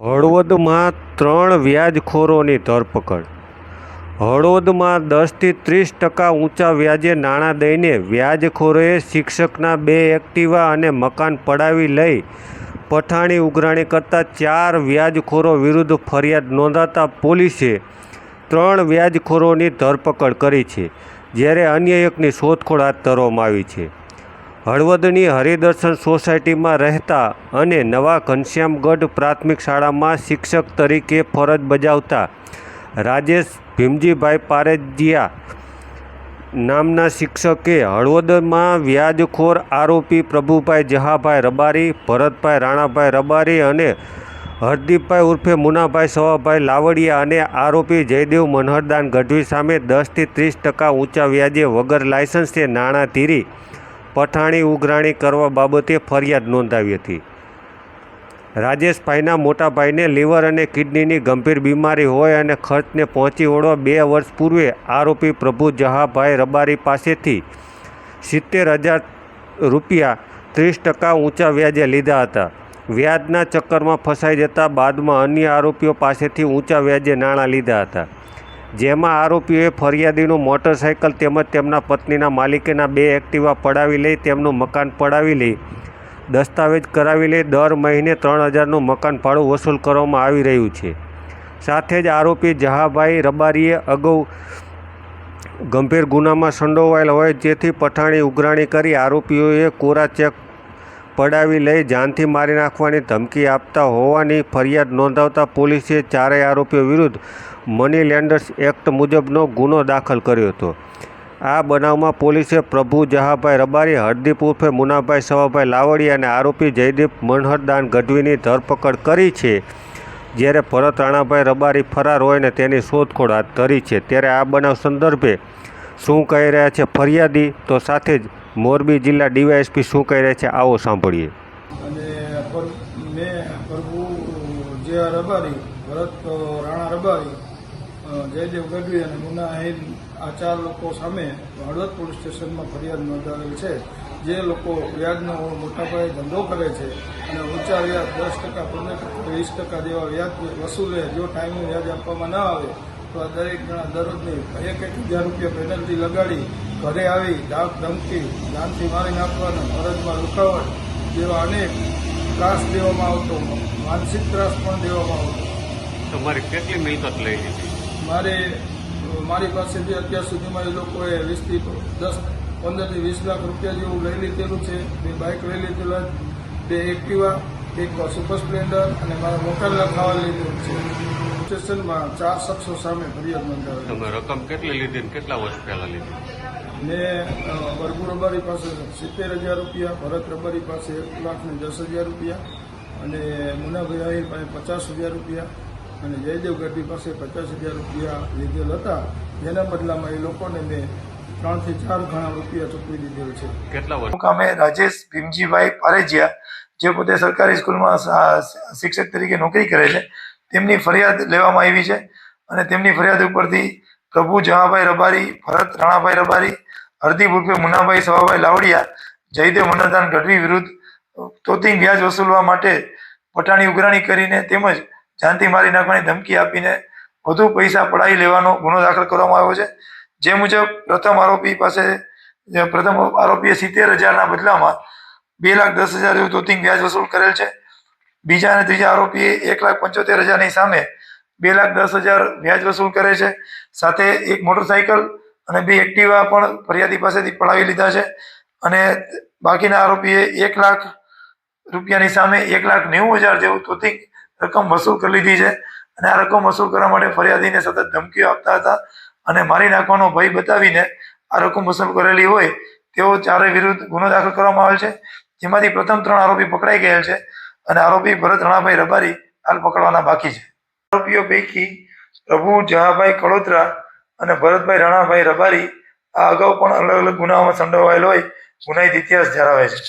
હળવદમાં ત્રણ વ્યાજખોરોની ધરપકડ. હળવદમાં દસથી ત્રીસ ટકા ઊંચા વ્યાજે નાણાં દઈને વ્યાજખોરોએ શિક્ષકના બે એક્ટિવા અને મકાન પડાવી લઈ પઠાણી ઉઘરાણી કરતા ચાર વ્યાજખોરો વિરુદ્ધ ફરિયાદ નોંધાતા પોલીસે ત્રણ વ્યાજખોરોની ધરપકડ કરી છે, જ્યારે અન્ય એકની શોધખોળ હાથ ધરવામાં આવી છે. હળવદની હરિદર્શન સોસાયટીમાં રહેતા અને નવા ઘનશ્યામગઢ પ્રાથમિક શાળામાં શિક્ષક તરીકે ફરજ બજાવતા રાજેશ ભીમજીભાઈ પારેજિયા નામના શિક્ષકે હળવદમાં વ્યાજખોર આરોપી પ્રભુભાઈ જહાભાઈ રબારી, ભરતભાઈ રાણાભાઈ રબારી અને હરદીપભાઈ ઉર્ફે મુનાભાઈ સવાભાઈ લાવડિયા અને આરોપી જયદેવ મનહરદાન ગઢવી સામે દસથી ત્રીસ ટકા ઊંચા વ્યાજે વગર લાયસન્સે નાણાં ધીરી પઠાણી ઉઘરાણી કરવા બાબતે ફરિયાદ નોંધાવી હતી. રાજેશભાઈના મોટા ભાઈને લીવર અને કિડનીની ગંભીર બીમારી હોય અને ખર્ચને પહોંચી વળવા બે વર્ષ પૂર્વે આરોપી પ્રભુ જહાભાઈ રબારી પાસેથી સિત્તેર હજાર રૂપિયા ત્રીસ ટકા ઊંચા વ્યાજે લીધા હતા. વ્યાજના ચક્કરમાં ફસાઈ જતા બાદમાં અન્ય આરોપીઓ પાસેથી ઊંચા વ્યાજે નાણાં લીધા હતા. જેમાં આરોપીઓએ ફરિયાદીનું મોટરસાયકલ તેમજ તેમના પત્નીના માલિકીના બે એક્ટિવા પડાવી લઈ તેમનું મકાન પડાવી લઈ દસ્તાવેજ કરાવી લઈ દર મહિને ત્રણ હજારનું મકાન ભાડું વસૂલ કરવામાં આવી રહ્યું છે. સાથે જ આરોપી જહાભાઈ રબારીએ અગાઉ ગંભીર ગુનામાં સંડોવાયેલ હોય જેથી પઠાણી ઉઘરાણી કરી આરોપીઓએ કોરા ચેક પડાવી લઈ જાનથી મારી નાખવાની ધમકી આપતા હોવાની ફરિયાદ નોંધાવતા પોલીસે ચારેય આરોપીઓ વિરુદ્ધ મની લેન્ડર્સ એક્ટ મુજબનો ગુનો દાખલ કર્યો હતો. આ બનાવમાં પોલીસે પ્રભુ જહાભાઈ રબારી, હરદીપ ઉર્ફે મુનાભાઈ સવાભાઈ લાવડી અને આરોપી જયદીપ મનહરદાન ગઢવીની ધરપકડ કરી છે. જ્યારે ભરત રાણાભાઈ રબારી ફરાર હોય ને તેની શોધખોળ હાથ ધરી છે. ત્યારે આ બનાવ સંદર્ભે શું કહી રહ્યા છે ફરિયાદી? તો સાથે જ મોરબી જિલ્લા ડીવાયએસપી શું કહી રહ્યા છે, આવો સાંભળીએ. અને મેં પ્રભુ જે રબારી, ભરત રાણા રબારી જયદેવ ગઢવી અને મુના આહિર આ ચાર લોકો સામે હળવદ પોલીસ સ્ટેશનમાં ફરિયાદ નોંધાવેલ છે. જે લોકો વ્યાજનો મોટાપાયે ધંધો કરે છે અને ઊંચા વ્યાજ દસ ટકા, પંદર વીસ ટકા જેવા વ્યાજ વસૂલે, જો ટાઈમે વ્યાજ આપવામાં ન આવે તો આ દરેક જણા દરરોજની એક એક હજાર રૂપિયા પેનલ્ટી લગાડી ઘરે આવી ડાક ધમકી જાનથી મારી નાખવાના ફરજમાં રૂકાવટ જેવા અનેક ત્રાસ દેવામાં આવતો માનસિક ત્રાસ પણ દેવામાં આવતો. તમારી કેટલી મિલકત લઈ લીધી? મારે મારી પાસેથી અત્યાર સુધીમાં એ લોકોએ વીસથી દસ પંદરથી વીસ લાખ રૂપિયા જેવું લઈ લીધેલું છે. બે બાઇક લઈ લીધેલા બે એક્ટિવા એક સુપર સ્પ્લેન્ડર અને મારા મોકલના ખાવા લીધું છે. સ્ટેશનમાં ચાર શખ્સો સામે ફરિયાદ નોંધાવી. તમે રકમ કેટલી લીધી ને કેટલા વર્ષ પહેલા લીધી? મેં વરગુ રબારી પાસે સિત્તેર હજાર રૂપિયા ભરત રબારી પાસે એક લાખ ને દસ હજાર રૂપિયા અને મુનાભાઈ આહિર પાસે પચાસ હજાર રૂપિયા અને જયદેવ ગઢવી પાસે પચાસ હજાર રૂપિયા લીધેલ હતા. જેના બદલામાં એ લોકોને મેં ત્રણથી ચાર ઘણા રૂપિયા ચૂકવી દીધેલ છે. કેટલા વર્ષ? મુકામે રાજેશ ભીમજીભાઈ પારેજિયા જે પોતે સરકારી સ્કૂલમાં શિક્ષક તરીકે નોકરી કરે છે તેમની ફરિયાદ લેવામાં આવી છે અને તેમની ફરિયાદ ઉપરથી પ્રભુ જહાભાઈ રબારી ભરત રાણાભાઈ રબારી હરદીપ ઉર્ફે મુનાભાઈ સવાભાઈ લાવડિયા જયદેવ મનરદાન ગઢવી વિરુદ્ધ તોતિંગ વ્યાજ વસૂલવા માટે પટાણી ઉઘરાણી કરીને તેમજ જાનથી મારી નાખવાની ધમકી આપીને વધુ પૈસા પડાવી લેવાનો ગુનો દાખલ કરવામાં આવ્યો છે. જે મુજબ પ્રથમ આરોપી પાસે પ્રથમ આરોપીએ સિત્તેર હજારના બદલામાં બે લાખ દસ હજાર જેવું ધોતિંગ વ્યાજ વસૂલ કરેલ છે. બીજા અને ત્રીજા આરોપીએ એક લાખ પંચોતેર હજારની સામે બે લાખ દસ હજાર વ્યાજ વસૂલ કરે છે. સાથે એક મોટરસાયકલ અને બે એક્ટિવા પણ ફરિયાદી પાસેથી પડાવી લીધા છે. અને બાકીના આરોપીએ એક લાખ રૂપિયાની સામે એક લાખ નેવું હજાર જેવું ધોતિંગ રકમ વસૂલ કરી લીધી છે. અને આ રકમ વસૂલ કરવા માટે ફરિયાદીને સતત ધમકીઓ આપતા હતા. અને મારી નાખવાનો ભય બતાવીને આ રકમ વસૂલ કરેલી હોય, તેઓ ચારે વિરુદ્ધ ગુનો દાખલ કરવામાં આવેલ છે. જેમાંથી પ્રથમ ત્રણ આરોપી પકડાઈ ગયેલ છે અને આરોપી ભરત રણાભાઈ રબારી હાલ પકડવાના બાકી છે. આરોપીઓ પૈકી પ્રભુ જહાભાઈ કડોદરા અને ભરતભાઈ રણાભાઈ રબારી આ અગાઉ પણ અલગ અલગ ગુનાઓમાં સંડોવાયેલ હોય ગુનાહિત ઇતિહાસ ધરાવે છે.